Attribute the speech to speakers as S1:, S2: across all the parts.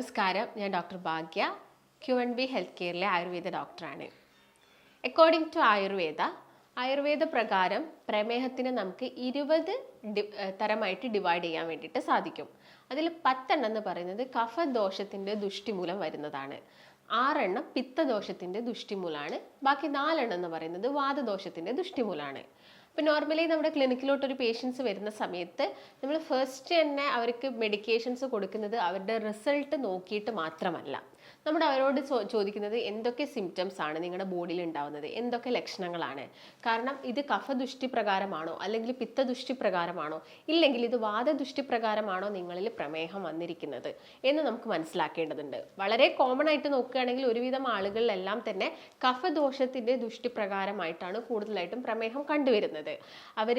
S1: നമസ്കാരം. ഞാൻ doctor Bhagya Q N B health കെയറിലെ Ayurveda ഡോക്ടറാണ്. അക്കോർഡിംഗ് ടു ആയുർവേദ ആയുർവേദ പ്രകാരം പ്രമേഹത്തിന് നമുക്ക് ഇരുപത് തരമായിട്ട് ഡിവൈഡ് ചെയ്യാൻ വേണ്ടിയിട്ട് സാധിക്കും. അതിൽ പത്തെണ്ണം എന്ന് പറയുന്നത് കഫദോഷത്തിന്റെ ദുഷ്ടി മൂലം വരുന്നതാണ്. ആറെണ്ണം പിത്തദോഷത്തിന്റെ ദുഷ്ടി മൂലമാണ് ബാക്കി നാലെണ്ണം എന്ന് പറയുന്നത് വാദദോഷത്തിന്റെ ദുഷ്ടി ഇപ്പം നോർമലി നമ്മുടെ ക്ലിനിക്കിലോട്ട് ഒരു പേഷ്യൻസ് വരുന്ന സമയത്ത് നമ്മൾ ഫസ്റ്റ് തന്നെ അവർക്ക് മെഡിക്കേഷൻസ് കൊടുക്കുന്നത് അവരുടെ റിസൾട്ട് നോക്കിയിട്ട് മാത്രമല്ല. നമ്മുടെ അവരോട് ചോദിക്കുന്നത് എന്തൊക്കെ സിംറ്റംസ് ആണ് നിങ്ങളുടെ ബോഡിയിൽ ഉണ്ടാവുന്നത്? എന്തൊക്കെ ലക്ഷണങ്ങളാണ്? കാരണം ഇത് കഫദുഷ്ടി പ്രകാരമാണോ അല്ലെങ്കിൽ പിത്തദുഷ്ടി പ്രകാരമാണോ ഇല്ലെങ്കിൽ ഇത് വാദദുഷ്ടി പ്രകാരമാണോ നിങ്ങളിൽ പ്രമേഹം വന്നിരിക്കുന്നത്? എന്ന് നമുക്ക് മനസ്സിലാക്കേണ്ടതുണ്ട്. വളരെ കോമൺ ആയിട്ട് നോക്കുകയാണെങ്കിൽ ഒരുവിധം ആളുകളിലെല്ലാം തന്നെ കഫദോഷത്തിന്റെ ദുഷ്ടി പ്രകാരമായിട്ടാണ് കൂടുതലായിട്ടും പ്രമേഹം കണ്ടുവരുന്നത്. അവർ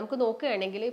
S1: നമുക്ക് നോക്കുകയാണെങ്കിൽ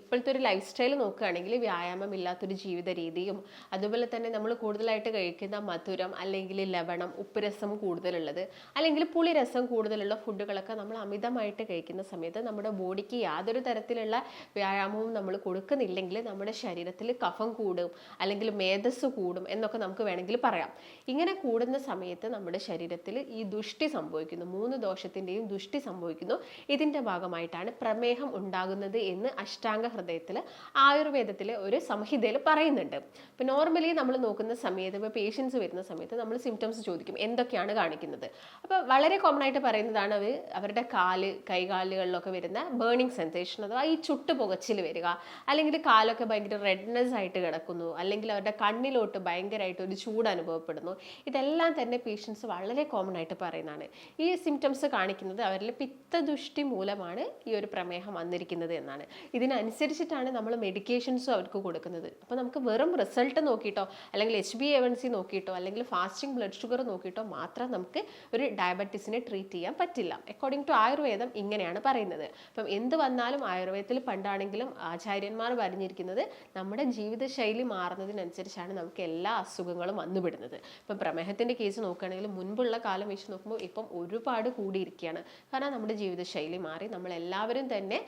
S1: ഇപ്പോഴത്തെ ഒരു ലൈഫ് സ്റ്റൈൽ നോക്കുകയാണെങ്കിൽ വ്യായാമം ഇല്ലാത്തൊരു ജീവിത രീതിയും അതുപോലെ തന്നെ നമ്മൾ കൂടുതലായിട്ട് കഴിക്കുന്ന മധുരം അല്ലെങ്കിൽ ലവണം ഉപ്പുരസം കൂടുതലുള്ളത്. അല്ലെങ്കിൽ പുളിരസം കൂടുതലുള്ള ഫുഡുകളൊക്കെ നമ്മൾ അമിതമായിട്ട് കഴിക്കുന്ന സമയത്ത് നമ്മുടെ ബോഡിക്ക് യാതൊരു തരത്തിലുള്ള വ്യായാമവും നമ്മൾ കൊടുക്കുന്നില്ലെങ്കിൽ നമ്മുടെ ശരീരത്തിൽ കഫം കൂടും അല്ലെങ്കിൽ മേധസ് കൂടും എന്നൊക്കെ നമുക്ക് വേണമെങ്കിൽ പറയാം. ഇങ്ങനെ കൂടുന്ന സമയത്ത് നമ്മുടെ ശരീരത്തിൽ ഈ ദുഷ്ടി സംഭവിക്കുന്നു. മൂന്ന് ദോഷത്തിന്റെയും ദുഷ്ടി സംഭവിക്കുന്നു. ഇതിന്റെ ഭാഗമായിട്ടാണ് പ്രമേഹം ഉണ്ടാകുന്നത് എന്ന് അഷ്ടാംഗ ഹൃദയത്തിൽ ആയുർവേദത്തിലെ ഒരു സംഹിതയിൽ പറയുന്നുണ്ട്. ഇപ്പം നോർമലി നമ്മൾ നോക്കുന്ന സമയത്ത് ഇപ്പോൾ പേഷ്യൻസ് വരുന്ന സമയത്ത് നമ്മൾ സിംറ്റംസ് ചോദിക്കും എന്തൊക്കെയാണ് കാണിക്കുന്നത്? അപ്പോൾ വളരെ കോമൺ ആയിട്ട് പറയുന്നതാണ് അവർ അവരുടെ കാൽ കൈകാലുകളിലൊക്കെ വരുന്ന ബേണിംഗ് സെൻസേഷൻ അഥവാ ഈ ചുട്ട് പുകച്ചിൽ വരിക അല്ലെങ്കിൽ കാലൊക്കെ ഭയങ്കര റെഡ്നെസ് ആയിട്ട് കിടക്കുന്നു അല്ലെങ്കിൽ അവരുടെ കണ്ണിലോട്ട് ഭയങ്കരമായിട്ട് ഒരു ചൂട് അനുഭവപ്പെടുന്നു ഇതെല്ലാം തന്നെ പേഷ്യൻസ് വളരെ കോമൺ ആയിട്ട് പറയുന്നതാണ്. ഈ സിംറ്റംസ് കാണിക്കുന്നത് അവരിൽ പിത്തദുഷ്ടി മൂലമാണ് ഈ ഒരു പ്രമേഹം വന്നിരിക്കുന്നത് എന്നാണ്. ഇതിനനുസരിച്ചിട്ടാണ് നമ്മൾ മെഡിക്കേഷൻസും അവർക്ക് കൊടുക്കുന്നത്. അപ്പോൾ നമുക്ക് വെറും റിസൾട്ട് നോക്കിയിട്ടോ അല്ലെങ്കിൽ H B A one C നോക്കിയിട്ടോ അല്ലെങ്കിൽ ഫാസ്റ്റിംഗ് ബ്ലഡ് ഷുഗർ നോക്കിയിട്ടോ മാത്രം നമുക്ക് ഒരു ഡയബറ്റീസിനെ ട്രീറ്റ് ചെയ്യാൻ പറ്റില്ല. അക്കോർഡിംഗ് ടു ആയുർവേദം ഇങ്ങനെയാണ് പറയുന്നത്. അപ്പം എന്ത് വന്നാലും ആയുർവേദത്തിൽ പണ്ടാണെങ്കിലും ആചാര്യന്മാർ പറഞ്ഞിരിക്കുന്നത് നമ്മുടെ ജീവിതശൈലി മാറുന്നതിനനുസരിച്ചാണ് നമുക്ക് എല്ലാ അസുഖങ്ങളും വന്നുപെടുന്നത്. ഇപ്പം പ്രമേഹത്തിന്റെ കേസ് നോക്കുകയാണെങ്കിൽ മുൻപുള്ള കാലം വെച്ച് നോക്കുമ്പോൾ ഇപ്പം ഒരുപാട് കൂടിയിരിക്കുകയാണ്. കാരണം നമ്മുടെ ജീവിതശൈലി മാറി നമ്മൾ എല്ലാവരും തന്നെ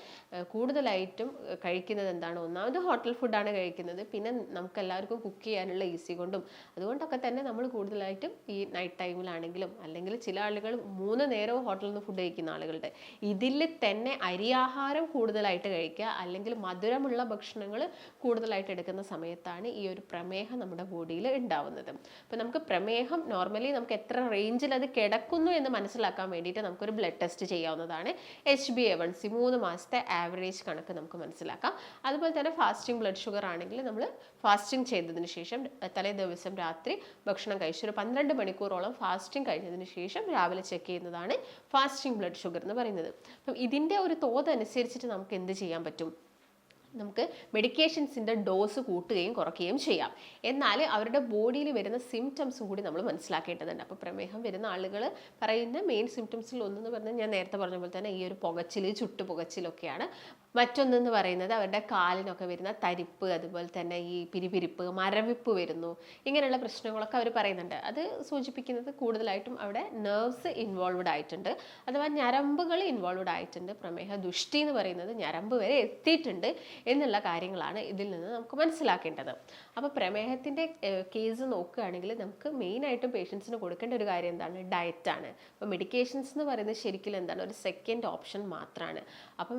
S1: കൂടുതലായിട്ടും കഴിക്കുന്നത് എന്താണ്? ഒന്നാമത് ഹോട്ടൽ ഫുഡാണ് കഴിക്കുന്നത്. പിന്നെ നമുക്ക് എല്ലാവർക്കും കുക്ക് ചെയ്യാനുള്ള ഈസി കൊണ്ടും അതുകൊണ്ടൊക്കെ തന്നെ നമ്മൾ കൂടുതലായിട്ടും ഈ നൈറ്റ് ടൈമിലാണെങ്കിലും അല്ലെങ്കിൽ ചില ആളുകൾ മൂന്ന് നേരവും ഹോട്ടലിൽ നിന്ന് ഫുഡ് കഴിക്കുന്ന ആളുകളുടെ. ഇതിൽ തന്നെ അരിയാഹാരം കൂടുതലായിട്ട് കഴിക്കുക അല്ലെങ്കിൽ മധുരമുള്ള ഭക്ഷണങ്ങൾ കൂടുതലായിട്ട് എടുക്കുന്ന സമയത്താണ് ഈ ഒരു പ്രമേഹം നമ്മുടെ ബോഡിയിൽ ഉണ്ടാവുന്നത്. അപ്പോൾ നമുക്ക് പ്രമേഹം നോർമലി നമുക്ക് എത്ര റേഞ്ചിൽ അത് കിടക്കുന്നു എന്ന് മനസ്സിലാക്കാൻ വേണ്ടിയിട്ട് നമുക്കൊരു ബ്ലഡ് ടെസ്റ്റ് ചെയ്യാവുന്നതാണ്. H B A one C മൂന്ന് മാസത്തെ ആവറേജ് കണക്ക് നമുക്ക് മനസ്സിലാക്കാം. അതുപോലെ തന്നെ ഫാസ്റ്റിംഗ് ബ്ലഡ് ഷുഗർ ആണെങ്കിൽ നമ്മൾ ഫാസ്റ്റിംഗ് ചെയ്തതിന് ശേഷം തലേ ദിവസം രാത്രി ഭക്ഷണം കഴിച്ച് ഒരു പന്ത്രണ്ട് മണിക്കൂറോളം ഫാസ്റ്റിംഗ് കഴിഞ്ഞതിന് ശേഷം രാവിലെ ചെക്ക് ചെയ്യുന്നതാണ് ഫാസ്റ്റിംഗ് ബ്ലഡ് ഷുഗർ എന്ന് പറയുന്നത്. അപ്പം ഇതിന്റെ ഒരു തോത് അനുസരിച്ചിട്ട് നമുക്ക് എന്ത് ചെയ്യാൻ പറ്റും? നമുക്ക് മെഡിക്കേഷൻസിന്റെ ഡോസ് കൂട്ടുകയും കുറയ്ക്കുകയും ചെയ്യാം. എന്നാൽ അവരുടെ ബോഡിയിൽ വരുന്ന സിംറ്റംസ് കൂടി നമ്മൾ മനസ്സിലാക്കേണ്ടതുണ്ട്. അപ്പോൾ പ്രമേഹം വരുന്ന ആളുകൾ പറയുന്ന മെയിൻ സിംറ്റംസിൽ ഒന്നെന്ന് പറഞ്ഞാൽ ഞാൻ നേരത്തെ പറഞ്ഞ പോലെ തന്നെ ഈ ഒരു പുകച്ചിൽ ചുട്ടു പുകച്ചിലൊക്കെയാണ് മറ്റൊന്നെന്ന് പറയുന്നത് അവരുടെ കാലിനൊക്കെ വരുന്ന തരിപ്പ് അതുപോലെ തന്നെ ഈ പിരിപിരിപ്പ് മരവിപ്പ് വരുന്നു ഇങ്ങനെയുള്ള പ്രശ്നങ്ങളൊക്കെ അവർ പറയുന്നുണ്ട്. അത് സൂചിപ്പിക്കുന്നത് കൂടുതലായിട്ടും അവിടെ നെർവ്സ് ഇൻവോൾവ്ഡ് ആയിട്ടുണ്ട്. അഥവാ ഞരമ്പുകൾ ഇൻവോൾവ്ഡ് ആയിട്ടുണ്ട്. പ്രമേഹ ദുഷ്ടി എന്ന് പറയുന്നത് ഞരമ്പ് വരെ എത്തിയിട്ടുണ്ട്. എന്നുള്ള കാര്യങ്ങളാണ് ഇതിൽ നിന്ന് നമുക്ക് മനസ്സിലാക്കേണ്ടത്. അപ്പോൾ പ്രമേഹത്തിന്റെ കേസ് നോക്കുകയാണെങ്കിൽ നമുക്ക് മെയിനായിട്ടും പേഷ്യൻസിന് കൊടുക്കേണ്ട ഒരു കാര്യം എന്താണ്? ഡയറ്റാണ് അപ്പോൾ മെഡിക്കേഷൻസ് എന്ന് പറയുന്നത് ശരിക്കും എന്താണ്? ഒരു സെക്കൻഡ് ഓപ്ഷൻ മാത്രമാണ് അപ്പം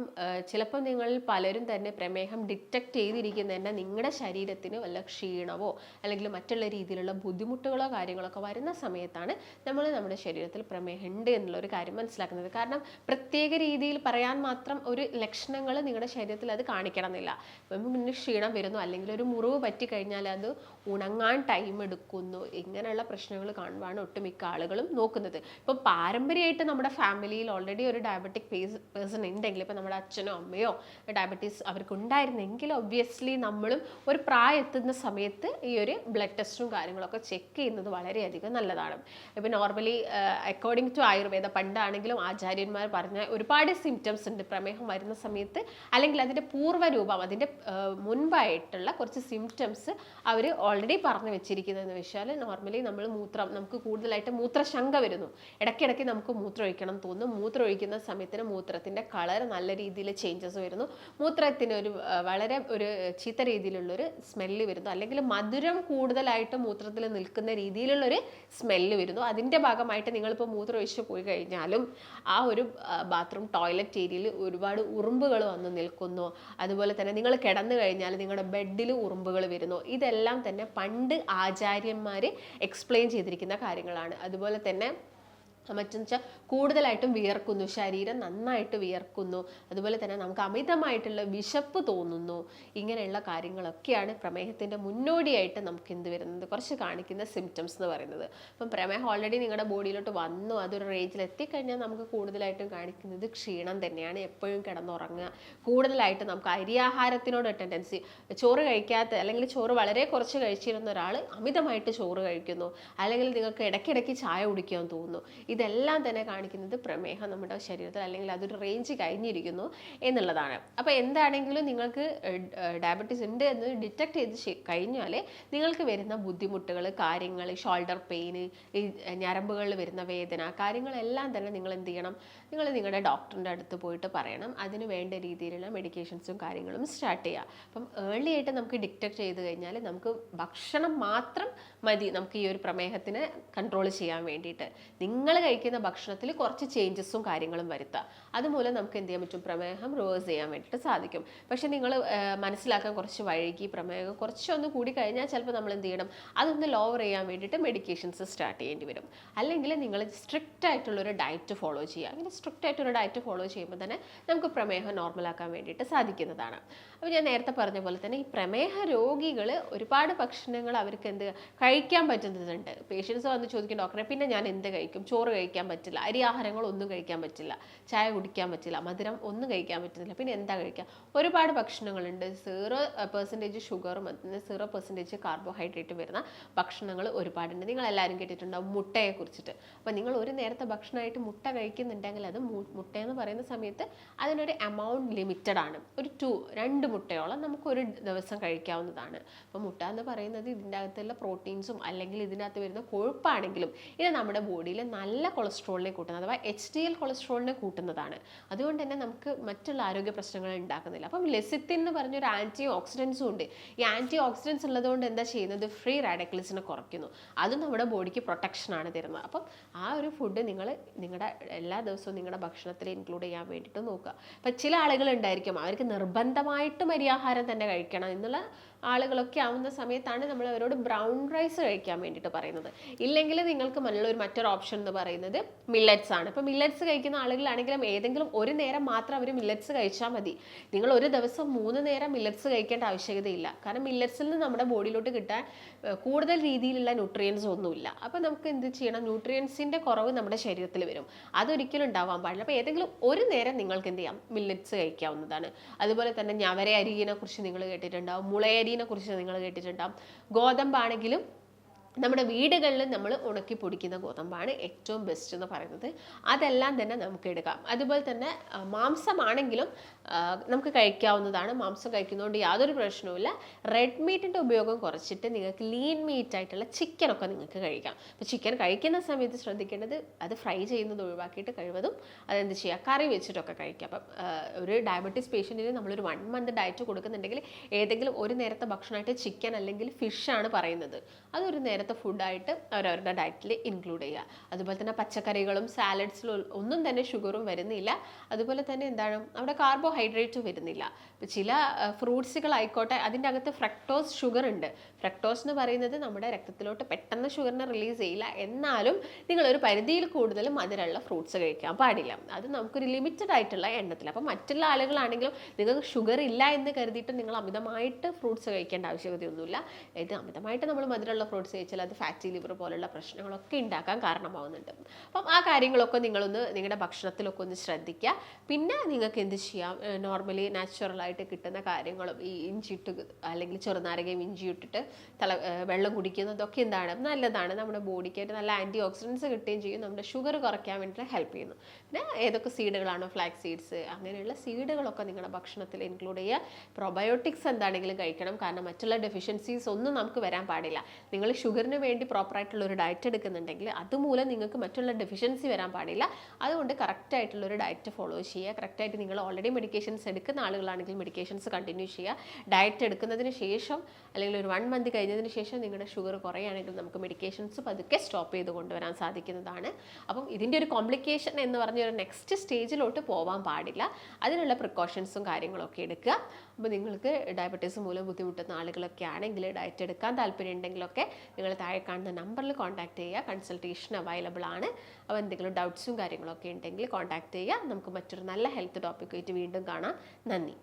S1: ചിലപ്പോൾ നിങ്ങളിൽ പലരും തന്നെ പ്രമേഹം ഡിറ്റക്ട് ചെയ്തിരിക്കുന്നതന്നെ നിങ്ങളുടെ ശരീരത്തിന് വല്ല ക്ഷീണവോ അല്ലെങ്കിൽ മറ്റുള്ള രീതിയിലുള്ള ബുദ്ധിമുട്ടുകളോ കാര്യങ്ങളൊക്കെ വരുന്ന സമയത്താണ് നമ്മൾ നമ്മുടെ ശരീരത്തിൽ പ്രമേഹം ഉണ്ട് എന്നുള്ളൊരു കാര്യം മനസ്സിലാക്കുന്നത്. കാരണം പ്രത്യേക രീതിയിൽ പറയാൻ മാത്രം ഒരു ലക്ഷണങ്ങൾ നിങ്ങളുടെ ശരീരത്തിൽ അത് കാണിക്കണം. എന്നില്ല അപ്പം പിന്നെ ക്ഷീണം വരുന്നു. അല്ലെങ്കിൽ ഒരു മുറിവ് പറ്റി കഴിഞ്ഞാൽ അത് ഉണങ്ങാൻ ടൈം എടുക്കുന്നു. ഇങ്ങനെയുള്ള പ്രശ്നങ്ങൾ കാണുവാണ് ഒട്ടുമിക്ക ആളുകളും നോക്കുന്നത്. ഇപ്പം പാരമ്പര്യമായിട്ട് നമ്മുടെ ഫാമിലിയിൽ ഓൾറെഡി ഒരു ഡയബറ്റിക് പേഴ്സൺ ഉണ്ടെങ്കിൽ ഇപ്പം നമ്മുടെ അച്ഛനോ അമ്മയോ ഡയബറ്റീസ് അവർക്ക് ഉണ്ടായിരുന്നെങ്കിൽ ഒബ്വിയസ്ലി നമ്മളും ഒരു പ്രായം എത്തുന്ന സമയത്ത് ഈ ഒരു ബ്ലഡ് ടെസ്റ്റും കാര്യങ്ങളൊക്കെ ചെക്ക് ചെയ്യുന്നത് വളരെയധികം നല്ലതാണ്. ഇപ്പം നോർമലി അക്കോർഡിംഗ് ടു ആയുർവേദ പണ്ടാണെങ്കിലും ആചാര്യന്മാർ പറഞ്ഞ ഒരുപാട് സിംറ്റംസ് ഉണ്ട്. പ്രമേഹം വരുന്ന സമയത്ത് അല്ലെങ്കിൽ അതിന്റെ പൂർവ രൂപം. അതിന്റെ മുൻപായിട്ടുള്ള കുറച്ച് സിംറ്റംസ് അവർ ഓൾറെഡി പറഞ്ഞു വെച്ചിരിക്കുന്നതെന്ന് വെച്ചാൽ നോർമലി നമ്മൾ മൂത്രം നമുക്ക് കൂടുതലായിട്ട് മൂത്രശങ്ക വരുന്നു. ഇടയ്ക്കിടയ്ക്ക് നമുക്ക് മൂത്രം ഒഴിക്കണം തോന്നും മൂത്രം ഒഴിക്കുന്ന സമയത്തിന് മൂത്രത്തിന്റെ കളർ നല്ല രീതിയിൽ ചേഞ്ചസ് വരുന്നു. മൂത്രത്തിന് ഒരു വളരെ ഒരു ചീത്ത രീതിയിലുള്ളൊരു സ്മെല്ല് വരുന്നു. അല്ലെങ്കിൽ മധുരം കൂടുതലായിട്ട് മൂത്രത്തിൽ നിൽക്കുന്ന രീതിയിലുള്ളൊരു സ്മെല്ല് വരുന്നു. അതിന്റെ ഭാഗമായിട്ട് നിങ്ങളിപ്പോൾ മൂത്രം ഒഴിച്ച് പോയി കഴിഞ്ഞാലും ആ ഒരു ബാത്റൂം ടോയ്ലറ്റ് ഏരിയയിൽ ഒരുപാട് ഉറുമ്പുകൾ വന്ന് നിൽക്കുന്നു. അതുപോലെ തന്നെ നിങ്ങൾ കിടന്നു കഴിഞ്ഞാൽ നിങ്ങളുടെ ബെഡിൽ ഉറുമ്പുകൾ വരുന്നു. ഇതെല്ലാം തന്നെ പണ്ട് ആചാര്യന്മാർ എക്സ്പ്ലെയിൻ ചെയ്തിരിക്കുന്ന കാര്യങ്ങളാണ്. അതുപോലെ തന്നെ മറ്റെന്ന് വെച്ചാൽ കൂടുതലായിട്ടും വിയർക്കുന്നു ശരീരം നന്നായിട്ട് വിയർക്കുന്നു അതുപോലെ തന്നെ നമുക്ക് അമിതമായിട്ടുള്ള വിശപ്പ് തോന്നുന്നു ഇങ്ങനെയുള്ള കാര്യങ്ങളൊക്കെയാണ് പ്രമേഹത്തിന്റെ മുന്നോടിയായിട്ട് നമുക്ക് എന്ത് വരുന്നത്? കുറച്ച് കാണിക്കുന്ന സിംറ്റംസ് എന്ന് പറയുന്നത്. അപ്പം പ്രമേഹം ഓൾറെഡി നിങ്ങളുടെ ബോഡിയിലോട്ട് വന്നു അതൊരു റേഞ്ചിൽ എത്തിക്കഴിഞ്ഞാൽ നമുക്ക് കൂടുതലായിട്ടും കാണിക്കുന്നത് ക്ഷീണം തന്നെയാണ് എപ്പോഴും കിടന്നുറങ്ങുക. കൂടുതലായിട്ട് നമുക്ക് അരിയാഹാരത്തിനോട് ടെൻഡൻസി ചോറ് കഴിക്കാത്ത അല്ലെങ്കിൽ ചോറ് വളരെ കുറച്ച് കഴിച്ചിരുന്ന ഒരാൾ അമിതമായിട്ട് ചോറ് കഴിക്കുന്നു. അല്ലെങ്കിൽ നിങ്ങൾക്ക് ഇടയ്ക്കിടയ്ക്ക് ചായ കുടിക്കാൻ തോന്നുന്നു. ഇതെല്ലാം തന്നെ കാണിക്കുന്നത് പ്രമേഹം നമ്മുടെ ശരീരത്തിൽ അല്ലെങ്കിൽ അതൊരു റേഞ്ച് കഴിഞ്ഞിരിക്കുന്നു എന്നുള്ളതാണ്. അപ്പോൾ എന്താണെങ്കിലും നിങ്ങൾക്ക് ഡയബറ്റീസ് ഉണ്ട് എന്ന് ഡിറ്റക്ട് ചെയ്ത് കഴിഞ്ഞാൽ നിങ്ങൾക്ക് വരുന്ന ബുദ്ധിമുട്ടുകൾ കാര്യങ്ങൾ ഷോൾഡർ പെയിന് ഈ ഞരമ്പുകളിൽ വരുന്ന വേദന കാര്യങ്ങളെല്ലാം തന്നെ നിങ്ങൾ എന്ത് ചെയ്യണം? നിങ്ങൾ നിങ്ങളുടെ ഡോക്ടറിന്റെ അടുത്ത് പോയിട്ട് പറയണം. അതിന് വേണ്ട രീതിയിലുള്ള മെഡിക്കേഷൻസും കാര്യങ്ങളും സ്റ്റാർട്ട് ചെയ്യുക. അപ്പം ഏർലി ആയിട്ട് നമുക്ക് ഡിറ്റക്ട് ചെയ്ത് കഴിഞ്ഞാൽ നമുക്ക് ഭക്ഷണം മാത്രം മതി നമുക്ക് ഈ ഒരു പ്രമേഹത്തിന് കൺട്രോൾ ചെയ്യാൻ വേണ്ടിയിട്ട്. നിങ്ങൾ കഴിക്കുന്ന ഭക്ഷണത്തിൽ കുറച്ച് ചേഞ്ചസും കാര്യങ്ങളും വരുത്തുക അതുമൂലം നമുക്ക് എന്ത് ചെയ്യാൻ പറ്റും? പ്രമേഹം റിവേഴ്സ് ചെയ്യാൻ വേണ്ടിയിട്ട് സാധിക്കും. പക്ഷേ നിങ്ങൾ മനസ്സിലാക്കാൻ കുറച്ച് വൈകി പ്രമേഹം കുറച്ചൊന്ന് കൂടി കഴിഞ്ഞാൽ ചിലപ്പോൾ നമ്മൾ എന്ത് ചെയ്യണം? അതൊന്ന് ലോവർ ചെയ്യാൻ വേണ്ടിയിട്ട് മെഡിക്കേഷൻസ് സ്റ്റാർട്ട് ചെയ്യേണ്ടി വരും. അല്ലെങ്കിൽ നിങ്ങൾ സ്ട്രിക്റ്റ് ആയിട്ടുള്ളൊരു ഡയറ്റ് ഫോളോ ചെയ്യുക. അങ്ങനെ സ്ട്രിക്റ്റ് ആയിട്ടൊരു ഡയറ്റ് ഫോളോ ചെയ്യുമ്പോൾ തന്നെ നമുക്ക് പ്രമേഹം നോർമലാക്കാൻ വേണ്ടിയിട്ട് സാധിക്കുന്നതാണ്. അപ്പോൾ ഞാൻ നേരത്തെ പറഞ്ഞ പോലെ തന്നെ ഈ പ്രമേഹ രോഗികൾ ഒരുപാട് ഭക്ഷണങ്ങൾ അവർക്ക് എന്ത് കഴിക്കാൻ പറ്റുന്നതുണ്ട് പേഷ്യൻസ് വന്ന് ചോദിക്കും ഡോക്ടറെ പിന്നെ ഞാൻ എന്ത് കഴിക്കും? ചോറ് കഴിക്കാൻ പറ്റില്ല അരി ആഹാരങ്ങൾ ഒന്നും കഴിക്കാൻ പറ്റില്ല ചായ കുടിക്കാൻ പറ്റില്ല മധുരം ഒന്നും കഴിക്കാൻ പറ്റുന്നില്ല പിന്നെ എന്താ കഴിക്കാം? ഒരുപാട് ഭക്ഷണങ്ങളുണ്ട്. സീറോ പെർസെന്റേജ് ഷുഗറും സീറോ പെർസെന്റേജ് കാർബോഹൈഡ്രേറ്റ് വരുന്ന ഭക്ഷണങ്ങൾ ഒരുപാടുണ്ട്. നിങ്ങൾ എല്ലാവരും കേട്ടിട്ടുണ്ടാവും മുട്ടയെ കുറിച്ചിട്ട് അപ്പോൾ നിങ്ങൾ ഒരു നേരത്തെ ഭക്ഷണമായിട്ട് മുട്ട കഴിക്കുന്നുണ്ടെങ്കിൽ അത് മു- മുട്ട എന്ന് പറയുന്ന സമയത്ത് അതിനൊരു എമൗണ്ട് ലിമിറ്റഡ് ആണ്. ഒരു ടു രണ്ട് മുട്ടയോളം നമുക്ക് ഒരു ദിവസം കഴിക്കാവുന്നതാണ്. അപ്പോൾ മുട്ട എന്ന് പറയുന്നത് ഇതിന്റെ അകത്തുള്ള പ്രോട്ടീൻസും അല്ലെങ്കിൽ ഇതിനകത്ത് വരുന്ന കൊഴുപ്പാണെങ്കിലും ഇത് നമ്മുടെ ബോഡിയിൽ നല്ല കൊളസ്ട്രോളിനെ കൂട്ടുന്നത് അഥവാ എച്ച് ഡി എൽ കൊളസ്ട്രോളിനെ കൂട്ടുന്നതാണ്. അതുകൊണ്ട് തന്നെ നമുക്ക് മറ്റുള്ള ആരോഗ്യ പ്രശ്നങ്ങൾ ഉണ്ടാക്കുന്നില്ല. അപ്പം ലെസിത്തിൻ എന്ന് പറഞ്ഞൊരു ആന്റി ഓക്സിഡൻസും ഉണ്ട്. ഈ ആന്റി ഓക്സിഡൻസ് ഉള്ളതുകൊണ്ട് എന്താ ചെയ്യുന്നത്? ഫ്രീ റാഡിക്കൽസിനെ കുറയ്ക്കുന്നു. അതും നമ്മുടെ ബോഡിക്ക് പ്രൊട്ടക്ഷനാണ് തരുന്നത്. അപ്പം ആ ഒരു ഫുഡ് നിങ്ങൾ നിങ്ങളുടെ എല്ലാ ദിവസവും നിങ്ങളുടെ ഭക്ഷണത്തിൽ ഇൻക്ലൂഡ് ചെയ്യാൻ വേണ്ടിയിട്ട് നോക്കുക. അപ്പം ചില ആളുകൾ ഉണ്ടായിരിക്കും അവർക്ക് നിർബന്ധമായിട്ടും അരിയാഹാരം തന്നെ കഴിക്കണം എന്നുള്ള ആളുകളൊക്കെ ആവുന്ന സമയത്താണ് നമ്മൾ അവരോട് ബ്രൗൺ റൈസ് കഴിക്കാൻ വേണ്ടിയിട്ട് പറയുന്നത്. ഇല്ലെങ്കിൽ നിങ്ങൾക്ക് ഒരു മറ്റൊരു ഓപ്ഷൻ എന്ന് പറയുന്നത് മില്ലറ്റ്സ് ആണ്. ഇപ്പം മില്ലറ്റ്സ് കഴിക്കുന്ന ആളുകളാണെങ്കിലും ഏതെങ്കിലും ഒരു നേരം മാത്രം അവർ മില്ലറ്റ്സ് കഴിച്ചാൽ മതി. നിങ്ങൾ ഒരു ദിവസം മൂന്ന് നേരം മില്ലറ്റ്സ് കഴിക്കേണ്ട ആവശ്യകതയില്ല. കാരണം മില്ലറ്റ്സിൽ നിന്ന് നമ്മുടെ ബോഡിയിലോട്ട് കിട്ടാൻ കൂടുതൽ രീതിയിലുള്ള ന്യൂട്രിയൻസ് ഒന്നുമില്ല. അപ്പോൾ നമുക്ക് എന്ത് ചെയ്യണം? ന്യൂട്രിയൻസിന്റെ കുറവ് നമ്മുടെ ശരീരത്തിൽ വരും. അതൊരിക്കലും ഉണ്ടാവാൻ പാടില്ല. അപ്പോൾ ഏതെങ്കിലും ഒരു നേരം നിങ്ങൾക്ക് എന്ത് ചെയ്യാം? മില്ലറ്റ്സ് കഴിക്കാവുന്നതാണ്. അതുപോലെ തന്നെ ഞവര അരിയിനെ കുറിച്ച് നിങ്ങൾ കേട്ടിട്ടുണ്ടാവും. മുളയരിനെ കുറിച്ച് നിങ്ങൾ കേട്ടിട്ടുണ്ടാവും. ഗോതമ്പാണെങ്കിലും നമ്മുടെ വീടുകളിൽ നമ്മൾ ഉണക്കി പൊടിക്കുന്ന ഗോതമ്പാണ് ഏറ്റവും ബെസ്റ്റ് എന്ന് പറയുന്നത്. അതെല്ലാം തന്നെ നമുക്ക് എടുക്കാം. അതുപോലെ തന്നെ മാംസമാണെങ്കിലും നമുക്ക് കഴിക്കാവുന്നതാണ്. മാംസം കഴിക്കുന്നതുകൊണ്ട് യാതൊരു പ്രശ്നവുമില്ല. റെഡ് മീറ്റിന്റെ ഉപയോഗം കുറച്ചിട്ട് നിങ്ങൾക്ക് ലീൻ മീറ്റ് ആയിട്ടുള്ള ചിക്കനൊക്കെ നിങ്ങൾക്ക് കഴിക്കാം. അപ്പോൾ ചിക്കൻ കഴിക്കുന്ന സമയത്ത് ശ്രദ്ധിക്കേണ്ടത് അത് ഫ്രൈ ചെയ്യുന്നത് ഒഴിവാക്കിയിട്ട് കഴിവതും അതെന്ത് ചെയ്യുക കറി വെച്ചിട്ടൊക്കെ കഴിക്കാം. അപ്പം ഒരു ഡയബറ്റീസ് പേഷ്യന്റിന് നമ്മളൊരു വൺ മന്ത് ഡയറ്റ് കൊടുക്കുന്നുണ്ടെങ്കിൽ ഏതെങ്കിലും ഒരു നേരത്തെ ഭക്ഷണമായിട്ട് ചിക്കൻ അല്ലെങ്കിൽ ഫിഷാണ് പറയുന്നത്. അതൊരു നേരത്തെ ഫുഡായിട്ട് അവരവരുടെ ഡയറ്റിൽ ഇൻക്ലൂഡ് ചെയ്യുക. അതുപോലെ തന്നെ പച്ചക്കറികളും സാലഡ്സിലും ഒന്നും തന്നെ ഷുഗറും വരുന്നില്ല. അതുപോലെ തന്നെ എന്താണ്? അവിടെ കാർബോഹൈഡ്രേറ്റ് വരുന്നില്ല. ഇപ്പം ചില ഫ്രൂട്ട്സുകളായിക്കോട്ടെ അതിന്റെ അകത്ത് ഫ്രക്ടോസ് ഷുഗർ ഉണ്ട്. ഫ്രക്ടോസ് എന്ന് പറയുന്നത് നമ്മുടെ രക്തത്തിലോട്ട് പെട്ടെന്ന് ഷുഗറിനെ റിലീസ് ചെയ്യില്ല. എന്നാലും നിങ്ങളൊരു പരിധിയിൽ കൂടുതൽ മധുരമുള്ള ഫ്രൂട്ട്സ് കഴിക്കാൻ പാടില്ല. അത് നമുക്കൊരു ലിമിറ്റഡ് ആയിട്ടുള്ള എണ്ണത്തിൽ. അപ്പോൾ മറ്റുള്ള ആളുകളാണെങ്കിലും നിങ്ങൾക്ക് ഷുഗർ ഇല്ല എന്ന് കരുതിയിട്ട് നിങ്ങൾ അമിതമായിട്ട് ഫ്രൂട്ട്സ് കഴിക്കേണ്ട ആവശ്യകതയൊന്നുമില്ല. ഇത് അമിതമായിട്ട് നമ്മൾ മധുരമുള്ള ഫ്രൂട്ട്സ് കഴിച്ചാൽ അത് ഫാറ്റി ലിവർ പോലുള്ള പ്രശ്നങ്ങളൊക്കെ ഉണ്ടാക്കാൻ കാരണമാവുന്നുണ്ട്. അപ്പം ആ കാര്യങ്ങളൊക്കെ നിങ്ങളൊന്ന് നിങ്ങളുടെ ഭക്ഷണത്തിലൊക്കെ ഒന്ന് ശ്രദ്ധിക്കുക പിന്നെ നിങ്ങൾക്ക് എന്ത് ചെയ്യാം? നോർമലി നാച്ചുറലായിട്ട് കിട്ടുന്ന കാര്യങ്ങളും ഈ ഇഞ്ചി ഇട്ട് അല്ലെങ്കിൽ ചെറുനാരകയും ഇഞ്ചി ഇട്ടിട്ട് തല വെള്ളം കുടിക്കുന്നതൊക്കെ എന്താണ്? നല്ലതാണ്. നമ്മുടെ ബോഡിക്കായിട്ട് നല്ല ആന്റി ഓക്സിഡൻസ് കിട്ടുകയും ചെയ്യും. നമ്മുടെ ഷുഗർ കുറയ്ക്കാൻ വേണ്ടിയിട്ട് ഹെൽപ്പ് ചെയ്യുന്നു. പിന്നെ ഏതൊക്കെ സീഡുകളാണോ ഫ്ലാക്സ് സീഡ്സ് അങ്ങനെയുള്ള സീഡുകളൊക്കെ നിങ്ങളുടെ ഭക്ഷണത്തിൽ ഇൻക്ലൂഡ് ചെയ്യുക. പ്രൊബയോട്ടിക്സ് എന്താണെങ്കിലും കഴിക്കണം. കാരണം മറ്റുള്ള ഡെഫിഷ്യൻസീസ് ഒന്നും നമുക്ക് വരാൻ പാടില്ല. നിങ്ങൾ ഷുഗറിന് വേണ്ടി പ്രോപ്പറായിട്ടുള്ള ഒരു ഡയറ്റ് എടുക്കുന്നുണ്ടെങ്കിൽ അതുമൂലം നിങ്ങൾക്ക് മറ്റുള്ള ഡെഫിഷ്യൻസി വരാൻ പാടില്ല. അതുകൊണ്ട് കറക്റ്റായിട്ടുള്ള ഒരു ഡയറ്റ് ഫോളോ ചെയ്യുക. കറക്റ്റായിട്ട് നിങ്ങൾ ഓൾറെഡി മെഡിക്കേഷൻസ് എടുക്കുന്ന ആളുകളാണെങ്കിൽ മെഡിക്കേഷൻസ് കണ്ടിന്യൂ ചെയ്യുക. ഡയറ്റ് എടുക്കുന്നതിന് ശേഷം അല്ലെങ്കിൽ ഒരു വൺ മന്ത് കഴിഞ്ഞതിന് ശേഷം നിങ്ങളുടെ ഷുഗർ കുറയുകയാണെങ്കിൽ നമുക്ക് മെഡിക്കേഷൻസ് പതുക്കെ സ്റ്റോപ്പ് ചെയ്ത് കൊണ്ടുവരാൻ സാധിക്കുന്നതാണ്. അപ്പം ഇതിന്റെ ഒരു കോംപ്ലിക്കേഷൻ എന്ന് പറഞ്ഞ ഒരു നെക്സ്റ്റ് സ്റ്റേജിലോട്ട് പോകാൻ പാടില്ല. അതിനുള്ള പ്രിക്കോഷൻസും കാര്യങ്ങളൊക്കെ എടുക്കുക. അപ്പോൾ നിങ്ങൾക്ക് ഡയബറ്റീസ് മൂലം ബുദ്ധിമുട്ടുന്ന ആളുകളൊക്കെ ആണെങ്കിൽ ഡയറ്റ് എടുക്കാൻ താല്പര്യം ഉണ്ടെങ്കിലൊക്കെ നിങ്ങൾ താഴെ കാണുന്ന നമ്പറിൽ കോൺടാക്ട് ചെയ്യുക. കൺസൾട്ടേഷൻ അവൈലബിൾ ആണ്. അപ്പോൾ എന്തെങ്കിലും ഡൗട്ട്സും കാര്യങ്ങളൊക്കെ ഉണ്ടെങ്കിൽ കോൺടാക്ട് ചെയ്യുക. നമുക്ക് മറ്റൊരു നല്ല ഹെൽത്ത് ടോപ്പിക്കായിട്ട് വീണ്ടും കാണാം. നന്ദി.